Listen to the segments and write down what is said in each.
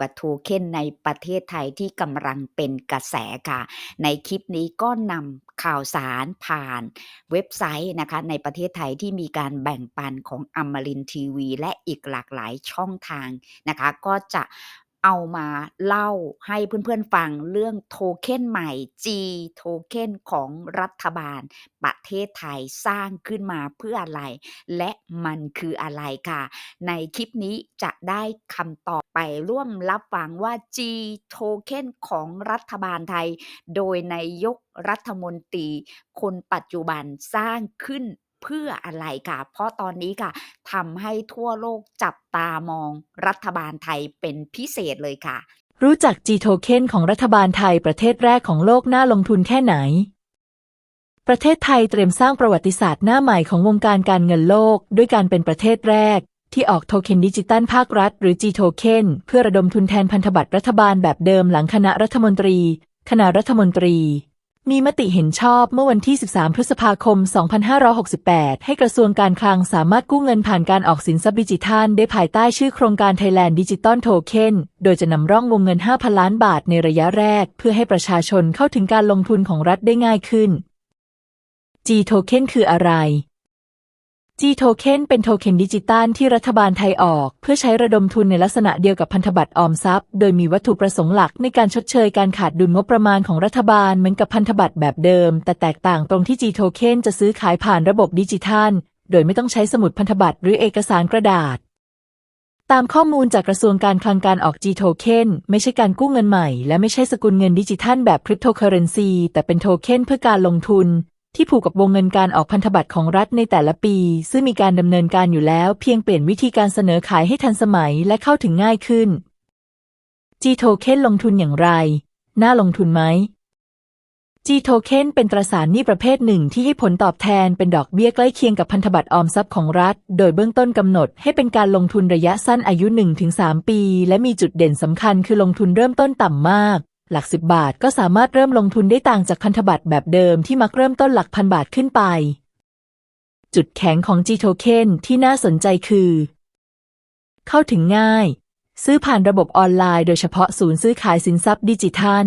กับโทเค็นในประเทศไทยที่กำลังเป็นกระแสค่ะ ในคลิปนี้ก็นำข่าวสารผ่านเว็บไซต์นะคะในประเทศไทยที่มีการแบ่งปันของอมรินทีวี และอีกหลากหลายช่องทางนะคะ ก็จะ เอามาเล่าให้เพื่อนๆฟังเรื่องโทเค็นใหม่ G โทเค็นของรัฐบาล ประเทศไทยสร้างขึ้นมาเพื่ออะไร และมันคืออะไรค่ะ ในคลิปนี้จะได้คำตอบไปร่วมรับฟังว่า G โทเค็นของรัฐบาลไทย โดยนายกรัฐมนตรี คนปัจจุบันสร้างขึ้น เพื่ออะไรค่ะ เพราะตอนนี้ค่ะทำให้ทั่วโลกจับตามองรัฐบาลไทยเป็นพิเศษเลยค่ะ รู้จัก G Token ของรัฐบาลไทยประเทศแรกของโลกน่าลงทุนแค่ไหน ประเทศไทยเตรียมสร้างประวัติศาสตร์หน้าใหม่ของวงการการเงินโลก ด้วยการเป็นประเทศแรก ที่ออกโทเค็นดิจิตัลภาครัฐ หรือ G Token เพื่อระดมทุนแทนพันธบัตรรัฐบาลแบบเดิมหลังคณะรัฐมนตรี คณะรัฐมนตรี มีมติเห็นชอบเมื่อวันที่ 13 พฤษภาคม 2568 ให้กระทรวงการคลังสามารถกู้เงินผ่านการออกสินทรัพย์ดิจิทัล ได้ภายใต้ชื่อโครงการ Thailand Digital Token โดยจะนำร่องวงเงิน 5,000 ล้านบาทในระยะแรก เพื่อให้ประชาชนเข้าถึงการลงทุนของรัฐได้ง่ายขึ้น G Token คืออะไร G Token เป็นโทเค็นดิจิตัลที่รัฐบาลไทยออก เพื่อใช้ระดมทุนในลักษณะเดียวกับพันธบัตรออมทรัพย์ โดยมีวัตถุประสงค์หลักในการชดเชยการขาดดุลงบประมาณของรัฐบาลเหมือนกับพันธบัตรแบบเดิม แต่แตกต่างตรงที่ G Token จะซื้อขายผ่านระบบดิจิทัล โดยไม่ต้องใช้สมุดพันธบัตรหรือเอกสารกระดาษ ตามข้อมูลจากกระทรวงการคลังการออก G Token ไม่ใช่การกู้เงินใหม่ และไม่ใช่สกุลเงินดิจิทัลแบบคริปโตเคอเรนซีแต่เป็นโทเค็นเพื่อการลงทุน ที่ผูกกับวงเงินการออกพันธบัตรของรัฐในแต่ละปี ซึ่งมีการดำเนินการอยู่แล้วเพียงเปลี่ยนวิธีการเสนอขายให้ทันสมัยและเข้าถึงง่ายขึ้น G Token ลงทุนอย่างไร น่าลงทุนไหม G Token เป็นตราสารหนี้ประเภทหนึ่งที่ให้ผลตอบแทนเป็นดอกเบี้ยใกล้เคียงกับพันธบัตรออมทรัพย์ของรัฐ โดยเบื้องต้นกำหนดให้เป็นการลงทุนระยะสั้นอายุ 1-3 ปี และมีจุดเด่นสำคัญคือลงทุนเริ่มต้นต่ำมาก หลักสิบบาทก็สามารถเริ่มลงทุนได้ต่างจากพันธบัตรแบบเดิมที่มักเริ่มต้นหลักพันบาทขึ้นไป จุดแข็งของ G Token ที่น่าสนใจคือ เข้าถึงง่าย ซื้อผ่านระบบออนไลน์โดยเฉพาะศูนย์ซื้อขายสินทรัพย์ดิจิทัล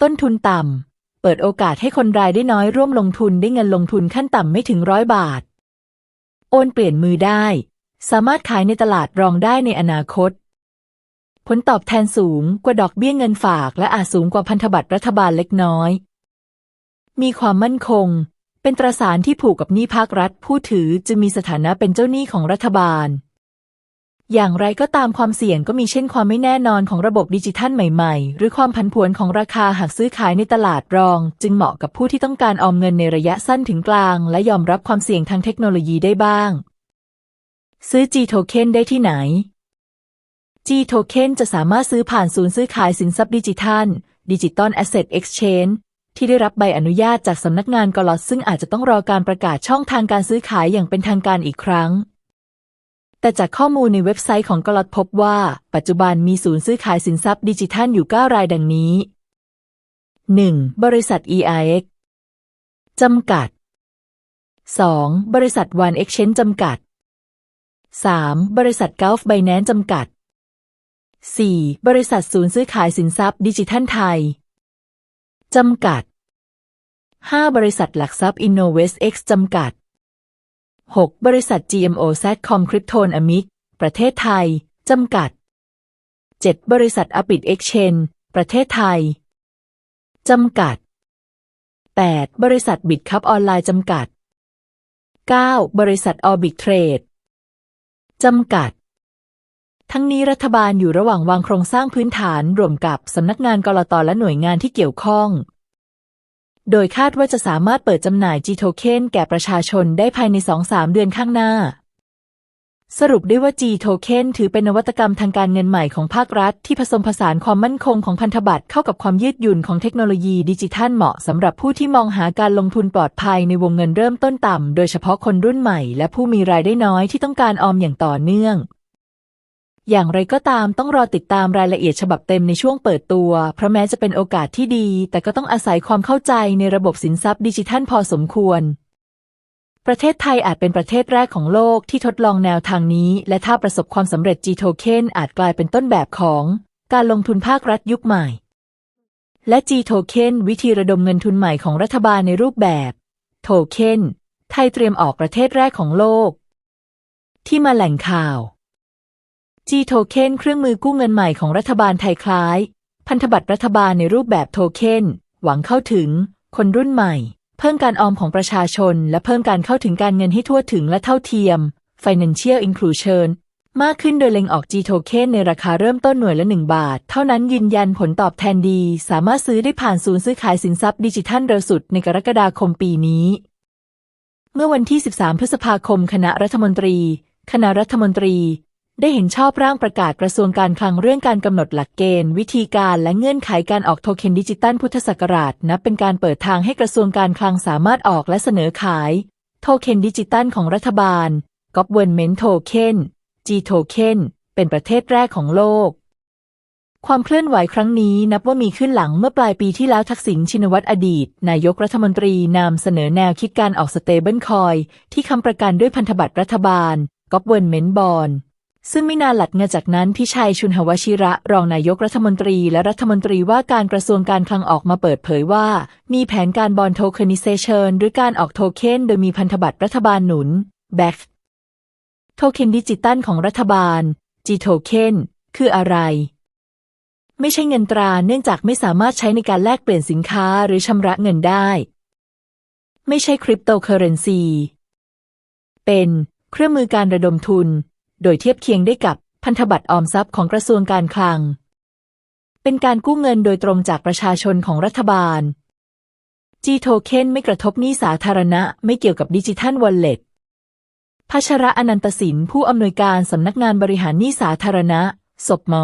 ต้นทุนต่ำ เปิดโอกาสให้คนรายได้น้อยร่วมลงทุนได้เงินลงทุนขั้นต่ำไม่ถึงร้อยบาท โอนเปลี่ยนมือได้ สามารถขายในตลาดรองได้ในอนาคต ผลตอบแทนสูงกว่าดอกเบี้ยเงินฝาก และอาจสูงกว่าพันธบัตรรัฐบาลเล็กน้อย มีความมั่นคง เป็นตราสารที่ผูกกับหนี้ภาครัฐ ผู้ถือจึงมีสถานะเป็นเจ้าหนี้ของรัฐบาล อย่างไรก็ตามความเสี่ยงก็มีเช่นความไม่แน่นอนของระบบดิจิทัลใหม่ ๆ หรือความผันผวนของราคาหากซื้อขายในตลาดรอง จึงเหมาะกับผู้ที่ต้องการออมเงินในระยะสั้นถึงกลาง และยอมรับความเสี่ยงทางเทคโนโลยีได้บ้าง ซื้อ G Token ได้ที่ไหน G Token จะสามารถซื้อผ่านศูนย์ซื้อขายสินทรัพย์ดิจิทัล Digital Asset Exchange ที่ได้รับใบอนุญาตจากสำนักงานกลอดซึ่งอาจจะต้องรอการประกาศช่องทางการซื้อขายอย่างเป็นทางการอีกครั้ง แต่จากข้อมูลในเว็บไซต์ของกลอดพบว่า ปัจจุบันมีศูนย์ซื้อขายสินทรัพย์ดิจิทัลอยู่ 9 รายดังนี้ 1. บริษัท EIX จำกัด 2. บริษัท One Exchange จำกัด 3. บริษัท Gulf Binance จำกัด 4. บริษัทศูนย์ซื้อขายสินทรัพย์ดิจิทัลไทย จำกัด 5. บริษัทหลักทรัพย์ InnovestX จำกัด 6. บริษัท GMO Satcom Crypton Amic ประเทศไทย จำกัด 7. บริษัท Apit Exchange ประเทศไทย จำกัด 8. บริษัท Bitcup ออนไลน์จำกัด 9. บริษัท Orbit Trade จำกัด ทั้งนี้รัฐบาลอยู่ระหว่างวางโครงสร้างพื้นฐานรวมกับสำนักงานกลตและหน่วยงานที่เกี่ยวข้อง โดยคาดว่าจะสามารถเปิดจำหน่าย G Token แก่ประชาชนได้ภายใน 2-3 เดือนข้างหน้า สรุปได้ว่า G Token ถือเป็นนวัตกรรมทางการเงินใหม่ของภาครัฐ ที่ผสมผสานความมั่นคงของพันธบัตรเข้ากับความยืดหยุ่นของเทคโนโลยีดิจิทัลเหมาะสำหรับผู้ที่มองหาการลงทุนปลอดภัยในวงเงินเริ่มต้นต่ำโดยเฉพาะคนรุ่นใหม่ และผู้มีรายได้น้อยที่ต้องการออมอย่างต่อเนื่อง อย่างไรก็ตามต้องรอติดตามรายละเอียดฉบับเต็มในช่วงเปิดตัว เพราะแม้จะเป็นโอกาสที่ดี แต่ก็ต้องอาศัยความเข้าใจในระบบสินทรัพย์ดิจิทัลพอสมควร ประเทศไทยอาจเป็นประเทศแรกของโลกที่ทดลองแนวทางนี้ และถ้าประสบความสำเร็จ G Token อาจกลายเป็นต้นแบบของการลงทุนภาครัฐยุคใหม่ และ G Token วิธีระดมเงินทุนใหม่ของรัฐบาลในรูปแบบโทเค็นไทยเตรียมออกประเทศแรกของโลก ที่มาแหล่งข่าว G Token เครื่องมือกู้เงินใหม่ของรัฐบาลไทยคล้าย พันธบัตรรัฐบาลในรูปแบบโทเค็นหวังเข้าถึง คนรุ่นใหม่ เพิ่มการออมของประชาชน และเพิ่มการเข้าถึงการเงินให้ทั่วถึงและเท่าเทียม Financial Inclusion มากขึ้นโดยเล็งออก G Token ในราคาเริ่มต้นหน่วยละ 1 บาท เท่านั้นยืนยันผลตอบแทนดี สามารถซื้อได้ผ่านศูนย์ซื้อขายสินทรัพย์ดิจิทัลเร็วสุดในกรกฎาคมปีนี้ เมื่อวันที่ 13 พฤษภาคม คณะรัฐมนตรี คณะรัฐมนตรี ได้เห็นชอบร่างประกาศกระทรวงการคลังเรื่องการกำหนดหลักเกณฑ์ วิธีการและเงื่อนไขการออกโทเค็นดิจิตัลพุทธศักราชนับเป็นการเปิดทางให้กระทรวงการคลังสามารถออกและเสนอขาย โทเค็นดิจิตัลของรัฐบาล Government Token G Token เป็นประเทศแรกของโลก ความเคลื่อนไหวครั้งนี้นับว่ามีขึ้นหลังเมื่อปลายปีที่แล้วทักษิณชินวัตรอดีต นายกรัฐมนตรีนำเสนอแนวคิดการออกสเตเบิลคอยที่คำประกันด้วยพันธบัตรรัฐบาล Government Bond ซึ่งไม่นานหลัดเงาจากนั้นพิชัยชุนหวชิระ รองนายกรัฐมนตรีและรัฐมนตรีว่าการกระทรวงการคลังออกมาเปิดเผยว่า มีแผนการบอลโทเคน i เซชันหรือการออกโทเค็นโดยมีพันธบัตรรัฐบาลหนุน back โทเค็นดิจิตัลของรัฐบาล G Token คืออะไร ไม่ใช่เงินตราเนื่องจากไม่สามารถใช้ในการแลกเปลี่ยนสินค้าหรือชำระเงินได้ ไม่ใช่คริปโตเคอเรนซีเป็นเครื่องมือการระดมทุน โดยเทียบเคียงได้กับพันธบัตรออมทรัพย์ของกระทรวงการคลัง เป็นการกู้เงินโดยตรงจากประชาชนของรัฐบาล G Token ไม่กระทบหนี้สาธารณะไม่เกี่ยวกับดิจิทัลวอลเล็ตพัชระอนันตสินผู้อำนวยการสำนักงานบริหารหนี้สาธารณะศพม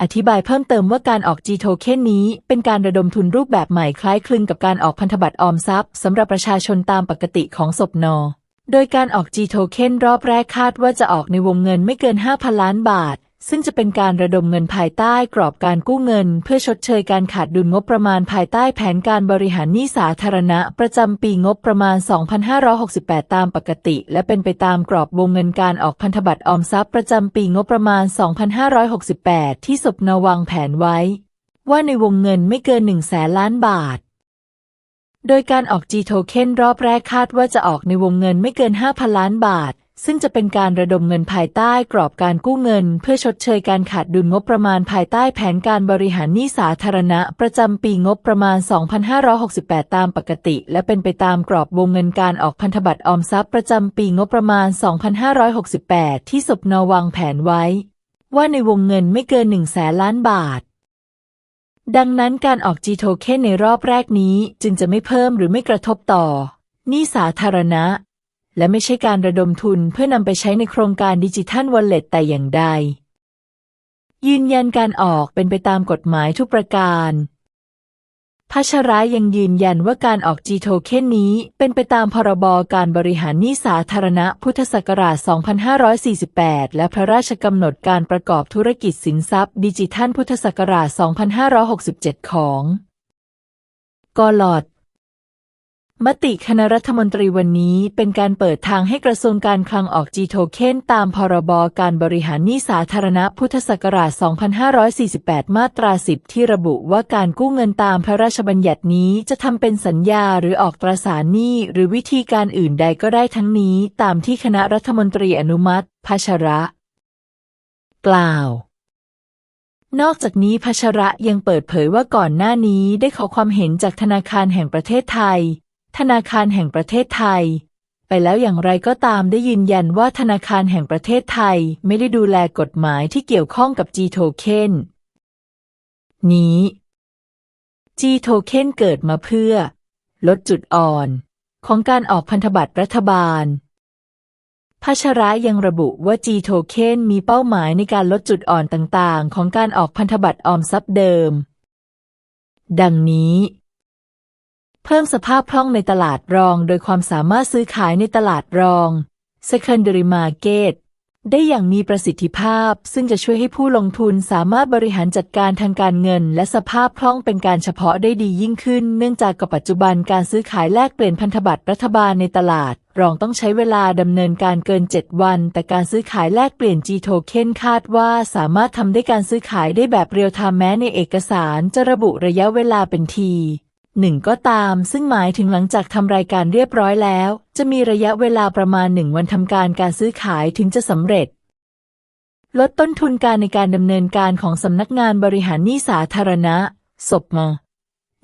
อธิบายเพิ่มเติมว่าการออก G Token นี้เป็นการระดมทุนรูปแบบใหม่คล้ายคลึงกับการออกพันธบัตรออมทรัพย์สำหรับประชาชนตามปกติของศพน โดยการออก G Token รอบแรกคาดว่าจะออกในวงเงินไม่เกิน 5,000 ล้านบาท ซึ่งจะเป็นการระดมเงินภายใต้กรอบการกู้เงิน เพื่อชดเชยการขาดดุลงบประมาณภายใต้แผนการบริหารหนี้สาธารณะ ประจำปีงบประมาณ 2568 ตามปกติ และเป็นไปตามกรอบวงเงินการออกพันธบัตรออมทรัพย์ประจำปีงบประมาณ 2568 ที่สบนวางแผนไว้ ว่าในวงเงินไม่เกิน1แสนล้านบาท โดยการออก G Token รอบแรกคาดว่าจะออกในวงเงินไม่เกิน 5,000 ล้านบาท ซึ่งจะเป็นการระดมเงินภายใต้กรอบการกู้เงิน เพื่อชดเชยการขาดดุลงบประมาณภายใต้แผนการบริหารหนี้สาธารณะ ประจำปีงบประมาณ 2568 ตามปกติ และเป็นไปตามกรอบวงเงินการออกพันธบัตรออมทรัพย์ประจำปีงบประมาณ 2568 ที่สบนวางแผนไว้ ว่าในวงเงินไม่เกิน1แสนล้านบาท ดังนั้นการออก G Token ในรอบแรกนี้จึงจะไม่เพิ่มหรือไม่กระทบต่อนี่สาธารณะ และไม่ใช่การระดมทุนเพื่อนำไปใช้ในโครงการดิจิทัลวอลเล็ตแต่อย่างใด ยืนยันการออกเป็นไปตามกฎหมายทุกประการ พัชรายังยืนยันว่าการออก G Token นี้เป็นไปตามพรบการบริหารหนี้สาธารณะพุทธศักราช 2548 และพระราชกำหนดการประกอบธุรกิจสินทรัพย์ดิจิทัลพุทธศักราช 2567 ของกอลอด มติคณะรัฐมนตรีวันนี้เป็นการเปิดทางให้กระทรวงการคลังออก G Token ตามพรบการบริหารหนี้สาธารณะพุทธศักราช 2548 มาตรา 10 ที่ระบุว่าการกู้เงินตามพระราชบัญญัตินี้จะทำเป็นสัญญาหรือออกตราสารหนี้หรือวิธีการอื่นใดก็ได้ทั้งนี้ตามที่คณะรัฐมนตรีอนุมัติพัชระ กล่าวนอกจากนี้พัชระยังเปิดเผยว่าก่อนหน้านี้ได้ขอความเห็นจากธนาคารแห่งประเทศไทย ธนาคารแห่งประเทศไทย ไปแล้วอย่างไรก็ตามได้ยืนยันว่าธนาคารแห่งประเทศไทยไม่ได้ดูแลกฎหมายที่เกี่ยวข้องกับ G Token นี้ G Token เกิดมาเพื่อ ลดจุดอ่อน ของการออกพันธบัตรรัฐบาลพัชระยังระบุว่า G Token มีเป้าหมายในการลดจุดอ่อนต่างๆ ของการออกพันธบัตรออมทรัพย์เดิม ดังนี้ เพิ่มสภาพคล่องในตลาดรอง โดยความสามารถซื้อขายในตลาดรอง secondary market ได้อย่างมีประสิทธิภาพ ซึ่งจะช่วยให้ผู้ลงทุนสามารถบริหารจัดการทางการเงิน และสภาพคล่องเป็นการเฉพาะได้ดียิ่งขึ้น เนื่องจากกับปัจจุบันการซื้อขายแลกเปลี่ยนพันธบัตรรัฐบาลในตลาด รองต้องใช้เวลาดำเนินการเกิน 7 วัน แต่การซื้อขายแลกเปลี่ยน G Token คาดว่าสามารถทำได้การซื้อขายได้แบบเรียลไทม์แม้ในเอกสารจะระบุระยะเวลาเป็นที หนึ่งก็ตาม ซึ่งหมายถึงหลังจากทำรายการเรียบร้อยแล้ว จะมีระยะเวลาประมาณหนึ่งวันทำการการซื้อขายถึงจะสำเร็จ ลดต้นทุนการในการดำเนินการของสำนักงานบริหารหนี้สาธารณะศพมา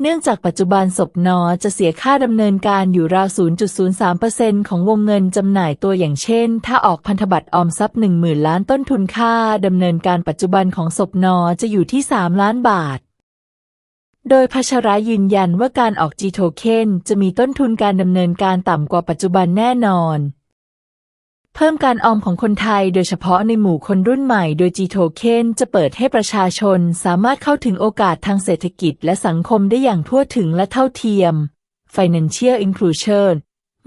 เนื่องจากปัจจุบันศพนอจะเสียค่าดำเนินการอยู่ราว 0.03%ของวงเงินจำหน่ายตัวอย่างเช่น ถ้าออกพันธบัตรออมทรัพย์ 10,000 ล้านต้นทุนค่าดำเนินการปัจจุบันของศพนอจะอยู่ที่ 3 ล้านบาท โดยพัชระยืนยันว่าการออก G Token จะมีต้นทุนการดำเนินการต่ำกว่าปัจจุบันแน่นอน เพิ่มการออมของคนไทยโดยเฉพาะในหมู่คนรุ่นใหม่โดย G Token จะเปิดให้ประชาชนสามารถเข้าถึงโอกาสทางเศรษฐกิจและสังคมได้อย่างทั่วถึงและเท่าเทียม Financial Inclusion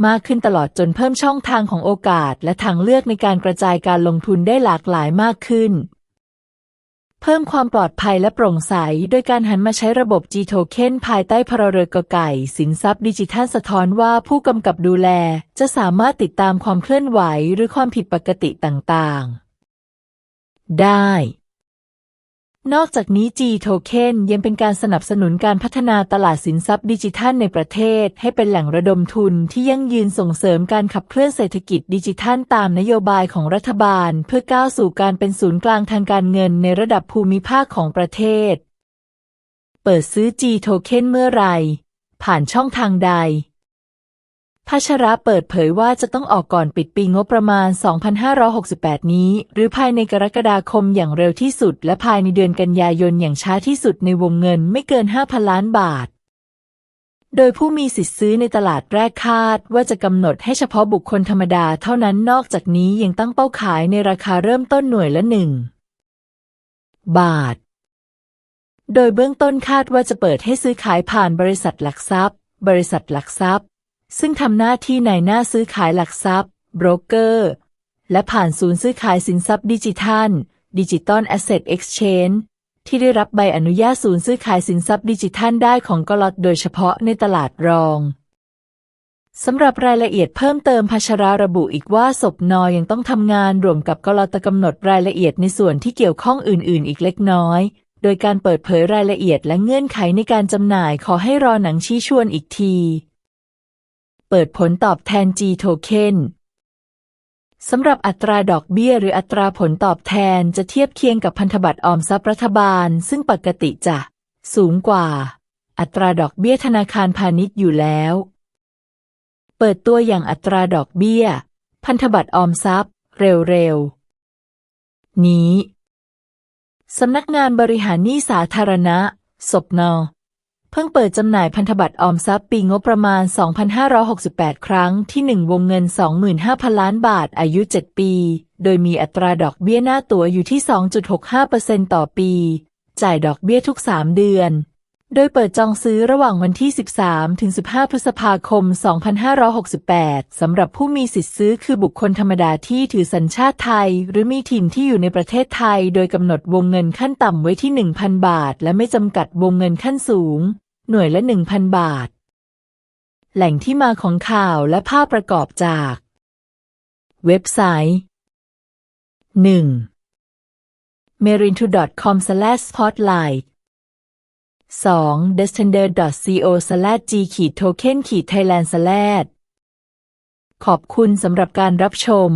มากขึ้นตลอดจนเพิ่มช่องทางของโอกาสและทางเลือกในการกระจายการลงทุนได้หลากหลายมากขึ้น เพิ่มความปลอดภัยและโปร่งใส โดยการหันมาใช้ระบบ G Token ภายใต้พรเรือกไก่ สินทรัพย์ดิจิทัลสะท้อนว่าผู้กำกับดูแล จะสามารถติดตามความเคลื่อนไหวหรือความผิดปกติต่างๆ ได้ นอกจากนี้ G Token ยังเป็นการสนับสนุนการพัฒนาตลาดสินทรัพย์ดิจิทัลในประเทศ ให้เป็นแหล่งระดมทุนที่ยั่งยืนส่งเสริมการขับเคลื่อนเศรษฐกิจดิจิทัลตามนโยบายของรัฐบาล เพื่อก้าวสู่การเป็นศูนย์กลางทางการเงินในระดับภูมิภาคของประเทศ เปิดซื้อ G Token เมื่อไหรผ่านช่องทางใด พัชระเปิดเผยว่าจะต้องออกก่อนปิดปีงบประมาณ 2568 นี้ หรือภายในกรกฎาคมอย่างเร็วที่สุด และภายในเดือนกันยายนอย่างช้าที่สุดในวงเงินไม่เกิน 5,000 ล้านบาท โดยผู้มีสิทธิ์ซื้อในตลาดแรกคาด ว่าจะกำหนดให้เฉพาะบุคคลธรรมดาเท่านั้นนอกจากนี้ยังตั้งเป้าขายในราคาเริ่มต้นหน่วยละหนึ่งบาท โดยเบื้องต้นคาดว่าจะเปิดให้ซื้อขายผ่านบริษัทหลักทรัพย์ บริษัทหลักทรัพย์ ซึ่งทำหน้าที่ในหน้าซื้อขายหลักทรัพย์โบรกเกอร์ และผ่านศูนย์ซื้อขายสินทรัพย์ดิจิทัลดิจิตอลแอสเซทเอ็กซ์เชนที่ได้รับใบอนุญาตศูนย์ซื้อขายสินทรัพย์ดิจิทัลได้ของกลอตโดยเฉพาะในตลาดรองสำหรับรายละเอียดเพิ่มเติมพัชราระบุอีกว่าศพนอยังต้องทำงานรวมกับกลอตกำหนดรายละเอียดในส่วนที่เกี่ยวข้องอื่น ๆ อีกเล็กน้อย โดยการเปิดเผยรายละเอียดและเงื่อนไขในการจำหน่ายขอให้รอหนังชี้ชวนอีกที เปิดผลตอบแทน G Token สำหรับอัตราดอกเบี้ยหรืออัตราผลตอบแทนจะเทียบเคียงกับพันธบัตรออมทรัพย์รัฐบาล ซึ่งปกติจะ สูงกว่า อัตราดอกเบี้ยธนาคารพาณิชย์อยู่แล้ว เปิดตัวอย่างอัตราดอกเบี้ย พันธบัตรออมทรัพย์ เร็วๆ นี้สำนักงานบริหารหนี้สาธารณะศพน เพิ่งเปิดจำหน่ายพันธบัตรออมทรัพย์ปีงบประมาณ 2568 ครั้งที่ 1 วงเงิน 25,000 ล้านบาท อายุ 7 ปี โดยมีอัตราดอกเบี้ยหน้าตั๋วอยู่ที่ 2.65%ต่อปี จ่ายดอกเบี้ยทุก 3 เดือน โดยเปิดจองซื้อระหว่างวันที่ 13 ถึง 15 พฤษภาคม 2568 สำหรับผู้มีสิทธิ์ซื้อคือบุคคลธรรมดาที่ถือสัญชาติไทย หรือมีถิ่นที่อยู่ในประเทศไทย โดยกำหนดวงเงินขั้นต่ำไว้ที่ 1,000 บาท และไม่จำกัดวงเงินขั้นสูง หน่วยละ 1,000 บาท แหล่งที่มาของข่าวและภาพประกอบจาก เว็บไซต์ 1. merintu.com/spotlight 2. d e s t e n d e r c o g t o k e n t h a i l a n d ขอบคุณสำหรับการรับชม